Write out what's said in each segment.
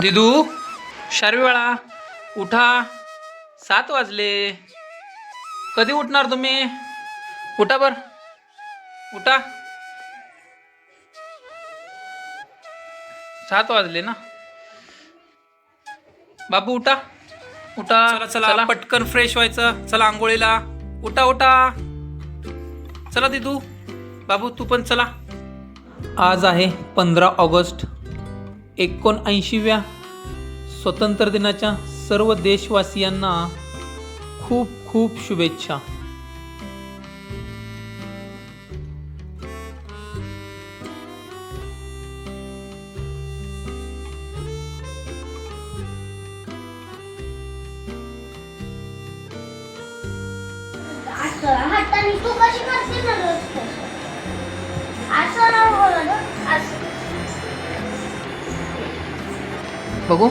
दिदू शार्वीवाळा उठा. सात वाजले. कधी उठणार तुम्ही? उठा बर. उठा. सात वाजले ना? बाबू उठा. उठा. चला चला पटकन फ्रेश व्हायचं. चला आंघोळीला. उठा उठा. चला दिदू. बाबू तू पण चला. आज आहे पंधरा ऑगस्ट. एकोणऐंशीव्या स्वतंत्र दिनाच्या सर्व देशवासियांना खूप खूप शुभेच्छा. हाताने तू कशी करते बघू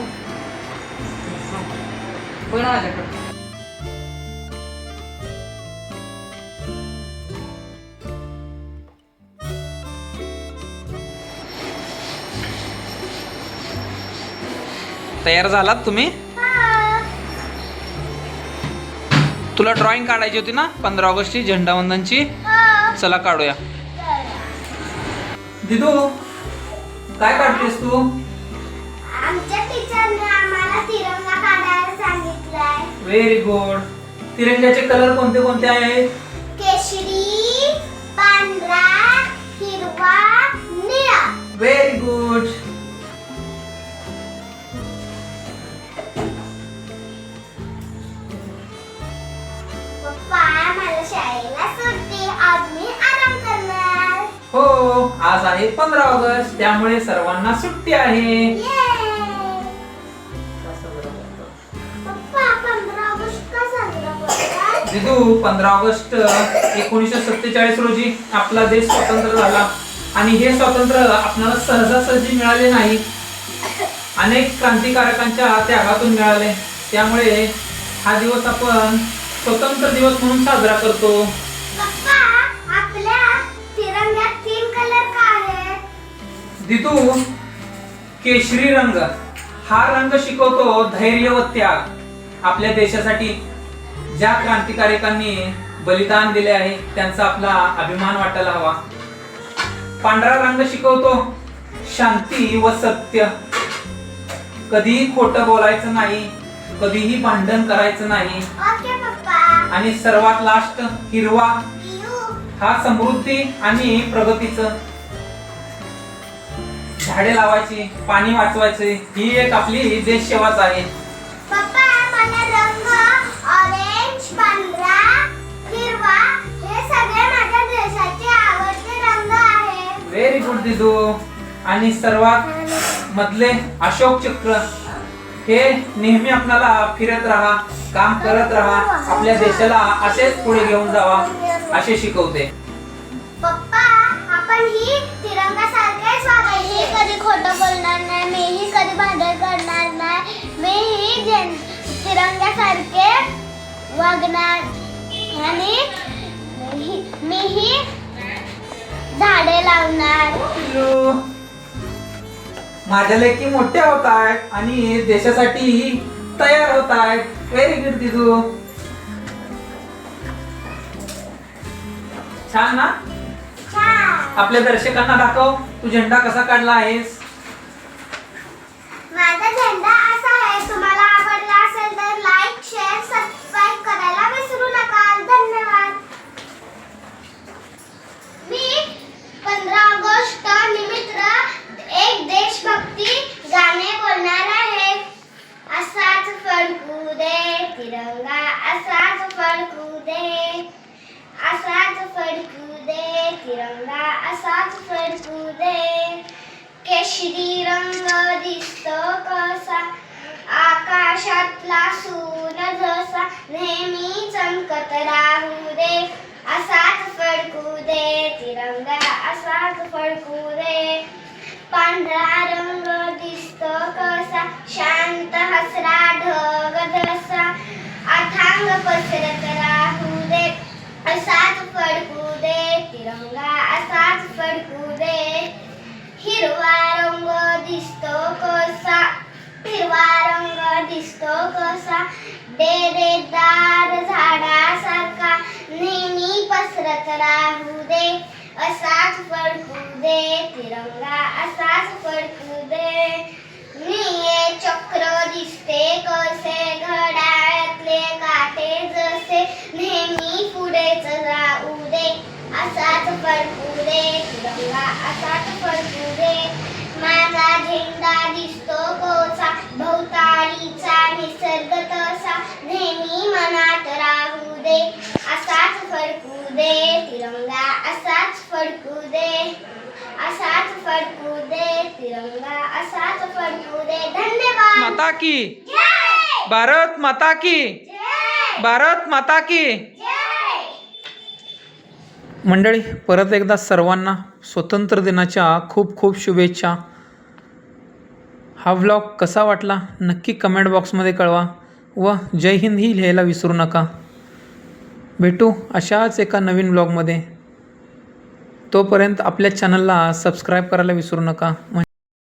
तयार झालात तुम्ही हा. तुला ड्रॉइंग काढायची होती ना पंधरा ऑगस्टची झेंडावंदनची हा. चला काढूया. दिदू काय काढतेस तू आमच्या टीचरने आम्हाला तिरंगा काढायला सांगितलाय. व्हेरी गुड तिरंग्याचे कलर कोणते कोणते आहेत? केशरी पांढरा हिरवा निळा. व्हेरी गुड पप्पा मला शाळेला सुट्टी आज मी आराम करणार. हो आज आहे पंधरा ऑगस्ट त्यामुळे सर्वांना सुट्टी आहे. Yay! दिदू पंधरा ऑगस्ट एकोणीसशे सत्तेचाळीस रोजी आपला देश स्वतंत्र झाला. आणि हे स्वातंत्र्य आपल्याला सहजासहजी मिळाले नाही. अनेक क्रांतिकारकांच्या त्यागातून मिळाले. त्यामुळे हा दिवस आपण स्वतंत्र दिवस म्हणून साजरा करतो. दिदू केशरी रंग. हा रंग शिकवतो धैर्य व त्याग. आपल्या देशासाठी ज्या क्रांतिकारकांनी बलिदान दिले आहे त्यांचा आपला अभिमान वाटायला हवा. पांढरा रंग शिकवतो शांती व सत्य. कधीही खोटं बोलायचं नाही कधीही भांडण करायचं नाही. आणि सर्वात लास्ट हिरवा. हा समृद्धी आणि प्रगतीचं. झाडे लावायची पाणी वाचवायचे ही एक आपली देश सेवाच आहे. आणि सर्वात मधले अशोक चक्र हे नेहमी आपल्याला फिरत राहा काम करत राहा आपल्या देशाला असेच पुढे घेऊन जावा असे शिकवते. पप्पा आपण ही तिरंगा सारखेच वागायचे मी कधी खोटं बोलणार नाही मीही कधी भांडण करणार नाही. मीही जेन वागणार आणि मीही- झाडे लावणार. हॅलो. माझ्या लेकी मोठ्या होत आहेत आणि देशासाठी तयार होत आहेत. व्हेरी गुड दिदू. छान ना आपल्या दर्शकांना दाखव तू झेंडा कसा काढला आहेस माझा झेंडा असा आहे तुम्हाला आवडला असेल तर लाईक शेअर सबस्क्राईब करायला विसरू नका धन्यवाद मी पंधरा ऑगस्ट निमित्त एक देशभक्ती गाणे बोलणार आहे असाच फडकू दे तिरंगा असाच फडकू दे असाच फडकू दे तिरंगा असाच फडकू दे. केशरी रंग दिसतो कसा आकाशातला सूर जसा नेहमी चमकत राहू दे असाच फडकू दे तिरंगा असाच फडकू दे. पांढरा रंग दिसतो कसा शांत हसरा ढग जसा रंग पसर राहू दे. असाच फडकू दे तिरंगा असाच फडकू दे. हिरवा रंग दिसतो कसा? हिरवा रंग दिसतो कसा? डेरेदार झाडासारखा. नेहमी पसरत राहू दे. असाच फडकू दे तिरंगा असाच फडकू दे. माझा झेंडा दिसतो भोवतालीचा निसर्ग तसा. नेहमी मनात राहू दे असाच फडकू दे. तिरंगा असाच फडकू दे. असाच फडकू दे तिरंगा असाच फडकू दे. धन्यवाद. माता की. जय! भारत माता की. जय! भारत माता की. मंडळी परत एकदा सर्वांना स्वतंत्र दिनाच्या खूप खूप शुभेच्छा. हा व्लॉग कसा वाटला नक्की कमेंट बॉक्समध्ये कळवा व जय हिंद ही लिहायला विसरू नका. भेटू अशाच एका नवीन ब्लॉगमध्ये तोपर्यंत आपल्या चॅनलला सबस्क्राईब करायला विसरू नका.